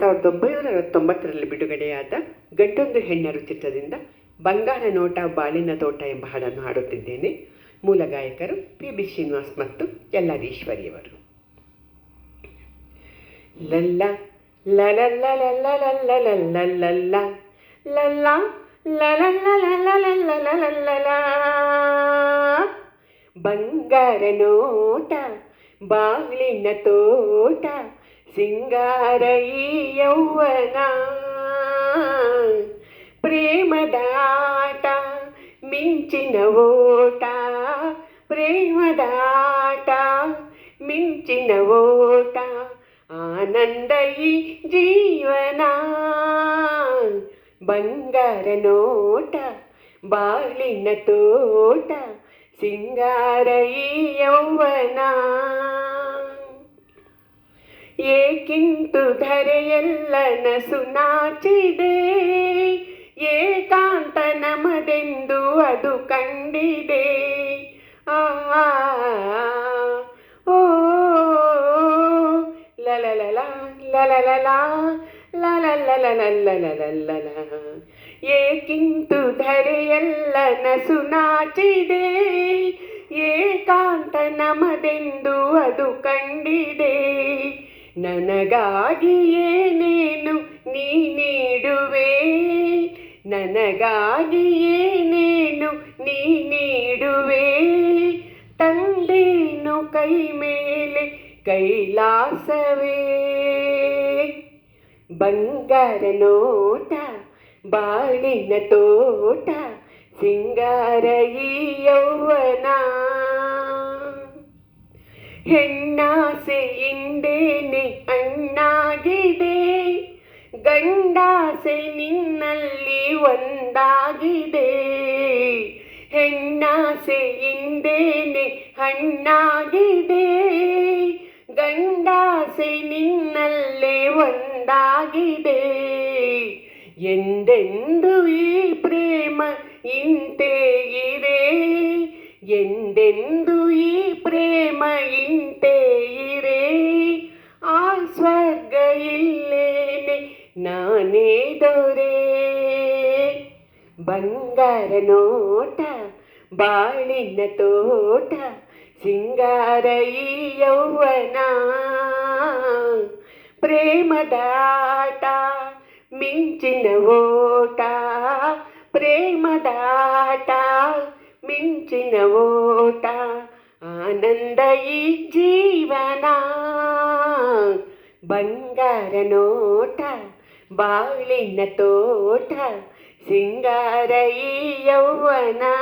ಸಾವಿರದ ಒಂಬೈನೂರ ಅರವತ್ತೊಂಬತ್ತರಲ್ಲಿ ಬಿಡುಗಡೆಯಾದ ಗಂಟೊಂದು ಹೆಣ್ಣರು ಚಿತ್ರದಿಂದ ಬಂಗಾರ ನೋಟ ಬಾಳಿನ ತೋಟ ಎಂಬ ಹಾಡನ್ನು ಹಾಡುತ್ತಿದ್ದೇನೆ. ಮೂಲ ಗಾಯಕರು ಪಿ ಬಿ ಶ್ರೀನಿವಾಸ್ ಮತ್ತು ಲಲ್ಲ ಲಲ್ಲ ಬಂಗಾರ ನೋಟ, ಬಾಗ್ಲಿನ ತೋಟ ಸಿಂಗಾರ ಈ ಯೌವನ ಪ್ರೇಮದಾಟ ಮಿಂಚಿನ ಓಟ ಪ್ರೇಮದಾಟ ಮಿಂಚಿನ ಓಟ ಆನಂದ ಈ ಜೀವನ ಬಂಗಾರ ನೋಟ ಬಾಳಿನ ತೋಟ ಸಿಂಗಾರ ಈ ಯೌವನ ಏಕಿಂತು ಧರೆಯೆಲ್ಲ ನಸು ನಾಚಿದೆ ಏಕಾಂತ ನಮದೆಂದು ಅದು ಕಂಡಿದೆ ಆ ಓ ಲಲಲಲ ಲಲಲಲ ಲಲಲಲಲಲಲಲಲ ಏಕಿಂತು ಧರೆಯೆಲ್ಲ ನಸು ನಾಚಿದೆ ಏಕಾಂತ ನಮದೆಂದು ಅದು ಕಂಡಿದೆ ನನಗಾಗಿ ಏನೇನು ನೀ ನೀಡುವೆ ನನಗಾಗಿ ಏನೇನು ನೀ ನೀಡುವೆ ತಂದೇನು ಕೈ ಮೇಲೆ ಕೈಲಾಸವೇ ಬಂಗಾರ ನೋಟ ಬಾಳಿನ ತೋಟ ಸಿಂಗಾರ ಈ ಯೌವನ ಹೆಣ್ಣಾಸೆಯಿಂದೇನೆ ಅಣ್ಣಾಗಿದೆ. ಗಂಡಾಸೆ ನಿನ್ನಲ್ಲಿ ಒಂದಾಗಿದೆ. ಹೆಣ್ಣಾಸೆಯಿಂದೇನೆ ಹಣ್ಣಾಗಿದೆ ಗಂಡಾಸೆ ನಿನ್ನಲ್ಲೇ ಒಂದಾಗಿದೆ. ಎಂದೆಂದು ಈ ಪ್ರೇಮ ಇಂತೆ ಇದೆ? ಎಂದೆಂದು ಈ ಪ್ರೇಮ ಇಂತೆ ಇರೆ ಆ ಸ್ವರ್ಗ ಇಲ್ಲೇನೆ ನಾನೇ ದೊರೆ ಬಂಗಾರ ನೋಟ ಬಾಳಿನ ತೋಟ ಸಿಂಗಾರ ಈ ಯೌವನ ಪ್ರೇಮದಾಟ ಮಿಂಚಿನ ಓಟ ಪ್ರೇಮದಾಟ మించిన ఓట ఆనందయి జీవనా. బంగార నోట బాలిన తోట సింగారయి యౌవనా.